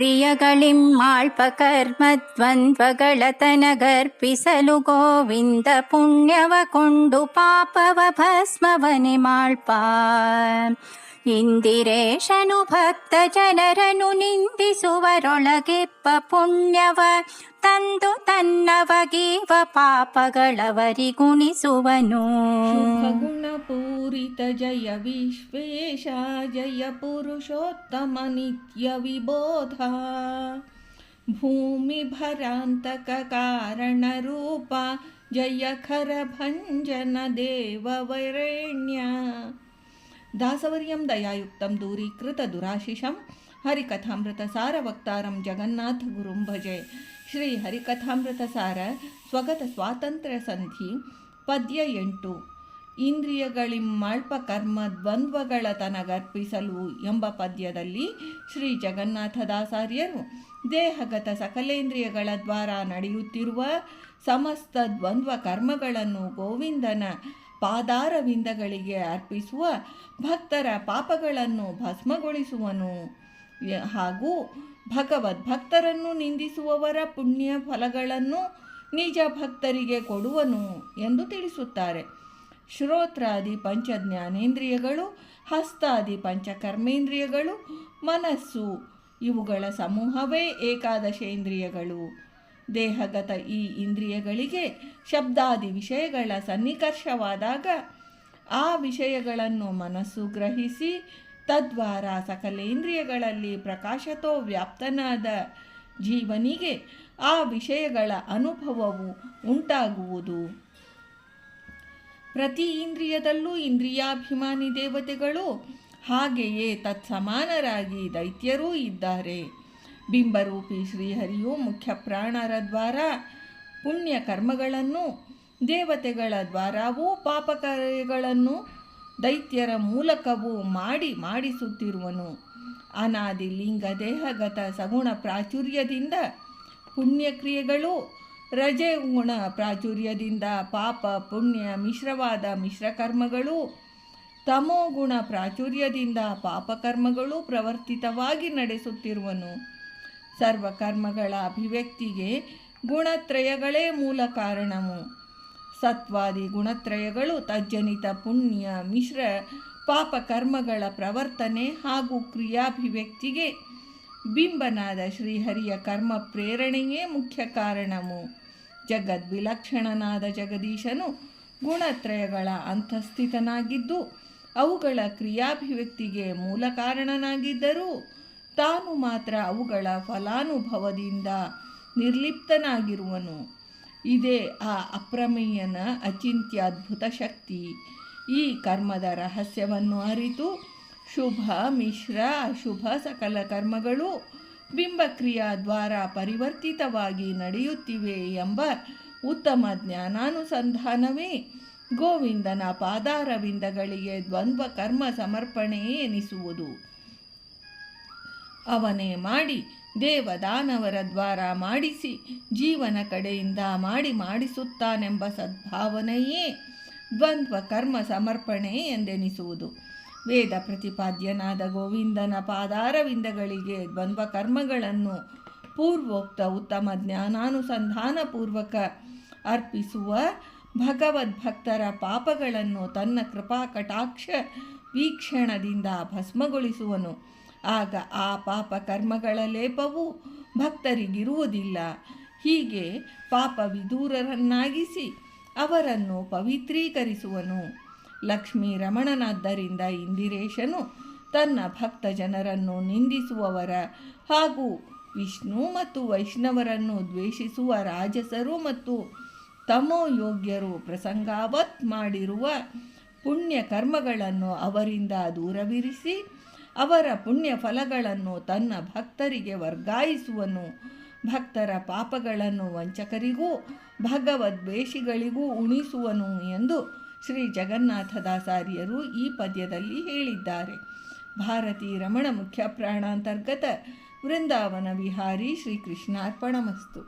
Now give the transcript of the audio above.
ಇಂದ್ರಿಯಗಳಿಮ್ಮಾಳ್ಪಕರ್ಮದ್ವಂದ್ವಗಳತನಗರ್ಪಿಸಲು ಗೋವಿಂದ ಪುಣ್ಯವ ಕೊಂಡು ಪಾಪವ ಭಸ್ಮವನೆ ಮಾಳ್ಪ ಇಂದಿರೇಶನು ಭಕ್ತ ಜನರನು ನಿಂದಿಸುವರೊಳಗೆಪ್ಪ ಪುಣ್ಯವ ತಂದು ತನ್ನವಗೀವ ಪಾಪಗಳವರಿಗುಣಿಸುವನು शुभगुणपूरित जय विश्वेश जय पुरुषोत्तम नित्यविबोधा भूमिभरान्तककारणरूप जय खरभञ्जन देववरेण्य दासवर्यं दयायुक्तं दूरीकृतदुराशिषं हरिकथामृतसारवक्तारं जगन्नाथगुरुं भजे ಶ್ರೀ ಹರಿಕಥಾಮೃತಸಾರ ಸ್ವಗತ ಸ್ವಾತಂತ್ರ್ಯ ಸಂಧಿ ಪದ್ಯ ಎಂಟು ಇಂದ್ರಿಯಗಳಿಮ್ಮಾಳ್ಪ ಕರ್ಮ ದ್ವಂದ್ವಗಳ ತನಗರ್ಪಿಸಲು ಎಂಬ ಪದ್ಯದಲ್ಲಿ ಶ್ರೀ ಜಗನ್ನಾಥದಾಸಾರ್ಯರು ದೇಹಗತ ಸಕಲೇಂದ್ರಿಯಗಳ ದ್ವಾರ ನಡೆಯುತ್ತಿರುವ ಸಮಸ್ತ ದ್ವಂದ್ವ ಕರ್ಮಗಳನ್ನು ಗೋವಿಂದನ ಪಾದಾರವಿಂದಗಳಿಗೆ ಅರ್ಪಿಸುವ ಭಕ್ತರ ಪಾಪಗಳನ್ನು ಭಸ್ಮಗೊಳಿಸುವನು. ಹಾಗೂ ಹಾಗೂ ಭಗವದ್ಭಕ್ತರನ್ನು ನಿಂದಿಸುವವರ ಪುಣ್ಯ ಫಲಗಳನ್ನು ನಿಜ ಭಕ್ತರಿಗೆ ಕೊಡುವನು ಎಂದು ತಿಳಿಸುತ್ತಾರೆ. ಶ್ರೋತ್ರಾದಿ ಪಂಚ ಜ್ಞಾನೇಂದ್ರಿಯಗಳು ಹಸ್ತಾದಿ ಪಂಚಕರ್ಮೇಂದ್ರಿಯಗಳು, ಮನಸ್ಸು ಇವುಗಳ ಸಮೂಹವೇ ಏಕಾದಶೇಂದ್ರಿಯಗಳು. ದೇಹಗತ ಈ ಇಂದ್ರಿಯಗಳಿಗೆ ಶಬ್ದಾದಿ ವಿಷಯಗಳ ಸನ್ನಿಕರ್ಷವಾದಾಗ ಆ ವಿಷಯಗಳನ್ನು ಮನಸ್ಸು ಗ್ರಹಿಸಿ ತದ್ವಾರ ಸಕಲೇಂದ್ರಿಯಗಳಲ್ಲಿ ಪ್ರಕಾಶತೋ ವ್ಯಾಪ್ತನಾದ ಜೀವನಿಗೆ ಆ ವಿಷಯಗಳ ಅನುಭವವು ಉಂಟಾಗುವುದು. ಪ್ರತಿ ಇಂದ್ರಿಯದಲ್ಲೂ ಇಂದ್ರಿಯಾಭಿಮಾನಿ ದೇವತೆಗಳು ಹಾಗೆಯೇ ತತ್ಸಮಾನರಾಗಿ ದೈತ್ಯರೂ ಇದ್ದಾರೆ. ಬಿಂಬರೂಪಿ ಶ್ರೀಹರಿಯು ಮುಖ್ಯ ಪ್ರಾಣರ ದ್ವಾರ. ಪುಣ್ಯ ಕರ್ಮಗಳನ್ನು, ದೇವತೆಗಳ ದ್ವಾರವೂ ಪಾಪ ಕಾರ್ಯಗಳನ್ನು ದೈತ್ಯರ ಮೂಲಕವೂ ಮಾಡಿ ಮಾಡಿಸುತ್ತಿರುವನು. ಅನಾದಿ ಲಿಂಗ ದೇಹಗತ ಸಗುಣ ಪ್ರಾಚುರ್ಯದಿಂದ ಪುಣ್ಯಕ್ರಿಯೆಗಳು ರಜೆ ಗುಣ ಪ್ರಾಚುರ್ಯದಿಂದ ಪಾಪ ಪುಣ್ಯ ಮಿಶ್ರವಾದ ಮಿಶ್ರಕರ್ಮಗಳು ತಮೋಗುಣ ಪ್ರಾಚುರ್ಯದಿಂದ ಪಾಪಕರ್ಮಗಳು ಪ್ರವರ್ತಿತವಾಗಿ ನಡೆಸುತ್ತಿರುವನು. ಸರ್ವಕರ್ಮಗಳ ಅಭಿವ್ಯಕ್ತಿಗೆ ಗುಣತ್ರಯಗಳೇ ಮೂಲ ಕಾರಣವು. ಸತ್ವಾದಿ ಗುಣತ್ರಯಗಳು ತಜ್ಜನಿತ ಪುಣ್ಯ, ಮಿಶ್ರ ಪಾಪಕರ್ಮಗಳ ಪ್ರವರ್ತನೆ ಹಾಗೂ ಕ್ರಿಯಾಭಿವ್ಯಕ್ತಿಗೆ. ಬಿಂಬನಾದ ಶ್ರೀಹರಿಯ ಕರ್ಮ ಪ್ರೇರಣೆಯೇ ಮುಖ್ಯ ಕಾರಣವು. ಜಗದ್ವಿಲಕ್ಷಣನಾದ ಜಗದೀಶನು ಗುಣತ್ರಯಗಳ ಅಂತಸ್ಥಿತನಾಗಿದ್ದು, ಅವುಗಳ ಕ್ರಿಯಾಭಿವ್ಯಕ್ತಿಗೆ ಮೂಲ ಕಾರಣನಾಗಿದ್ದರೂ ತಾನು ಮಾತ್ರ ಅವುಗಳ ಫಲಾನುಭವದಿಂದ ನಿರ್ಲಿಪ್ತನಾಗಿರುವನು. ಇದೇ ಆ ಅಪ್ರಮೇಯನ ಅಚಿಂತ್ಯದ್ಭುತ ಶಕ್ತಿ. ಈ ಕರ್ಮದ ರಹಸ್ಯವನ್ನು ಅರಿತು ಶುಭ, ಮಿಶ್ರ, ಅಶುಭ ಸಕಲ ಕರ್ಮಗಳು ಬಿಂಬಕ್ರಿಯಾ ದ್ವಾರ ಪರಿವರ್ತಿತವಾಗಿ ನಡೆಯುತ್ತಿವೆ ಎಂಬ ಉತ್ತಮ ಜ್ಞಾನಾನುಸಂಧಾನವೇ. ಗೋವಿಂದನ ಪಾದಾರವಿಂದಗಳಿಗೆ ದ್ವಂದ್ವ ಕರ್ಮ ಸಮರ್ಪಣೆ ಎನಿಸುವುದು. ಅವನೇ ಮಾಡಿ, ದೇವದಾನವರ ದ್ವಾರ ಮಾಡಿಸಿ, ಜೀವನ ಕಡೆಯಿಂದ ಮಾಡಿ ಮಾಡಿಸುತ್ತಾನೆಂಬ ಸದ್ಭಾವನೆಯೇ ದ್ವಂದ್ವ ಕರ್ಮ ಸಮರ್ಪಣೆ ಎಂದೆನಿಸುವುದು. ವೇದ ಪ್ರತಿಪಾದ್ಯನಾದ ಗೋವಿಂದನ ಪಾದಾರವಿಂದಗಳಿಗೆ ದ್ವಂದ್ವ ಕರ್ಮಗಳನ್ನು ಪೂರ್ವೋಕ್ತ ಉತ್ತಮ ಜ್ಞಾನಾನುಸಂಧಾನಪೂರ್ವಕ ಅರ್ಪಿಸುವ ಭಗವದ್ಭಕ್ತರ ಪಾಪಗಳನ್ನು ತನ್ನ ಕೃಪಾ ಕಟಾಕ್ಷ ವೀಕ್ಷಣದಿಂದ ಭಸ್ಮಗೊಳಿಸುವನು. ಆಗ ಆ ಪಾಪ ಕರ್ಮಗಳ ಲೇಪವು ಭಕ್ತರಿಗಿರುವುದಿಲ್ಲ. ಹೀಗೆ ಪಾಪ ವಿದೂರರನ್ನಾಗಿಸಿ ಅವರನ್ನು ಪವಿತ್ರೀಕರಿಸುವನು. ಲಕ್ಷ್ಮೀ ರಮಣನಾದ್ದರಿಂದ ಇಂದಿರೇಶನು ತನ್ನ ಭಕ್ತ ಜನರನ್ನು ನಿಂದಿಸುವವರ ಹಾಗೂ ವಿಷ್ಣು ಮತ್ತು ವೈಷ್ಣವರನ್ನು ದ್ವೇಷಿಸುವ ರಾಜಸರು ಮತ್ತು ತಮೋ ಯೋಗ್ಯರು ಪ್ರಸಂಗಾವತ್ ಮಾಡಿರುವ ಪುಣ್ಯ ಕರ್ಮಗಳನ್ನು ಅವರಿಂದ ದೂರವಿರಿಸಿ ಅವರ ಪುಣ್ಯ ಫಲಗಳನ್ನು ತನ್ನ ಭಕ್ತರಿಗೆ ವರ್ಗಾಯಿಸುವನು. ಭಕ್ತರ ಪಾಪಗಳನ್ನು ವಂಚಕರಿಗೂ, ಭಗವದ್ವೇಷಿಗಳಿಗೂ ಉಣಿಸುವನು ಎಂದು ಶ್ರೀ ಜಗನ್ನಾಥದಾಸಾರ್ಯರು ಈ ಪದ್ಯದಲ್ಲಿ ಹೇಳಿದ್ದಾರೆ. ಭಾರತೀ ರಮಣ ಮುಖ್ಯ ಪ್ರಾಣಾಂತರ್ಗತ ವೃಂದಾವನ ವಿಹಾರಿ ಶ್ರೀಕೃಷ್ಣಾರ್ಪಣಮಸ್ತು.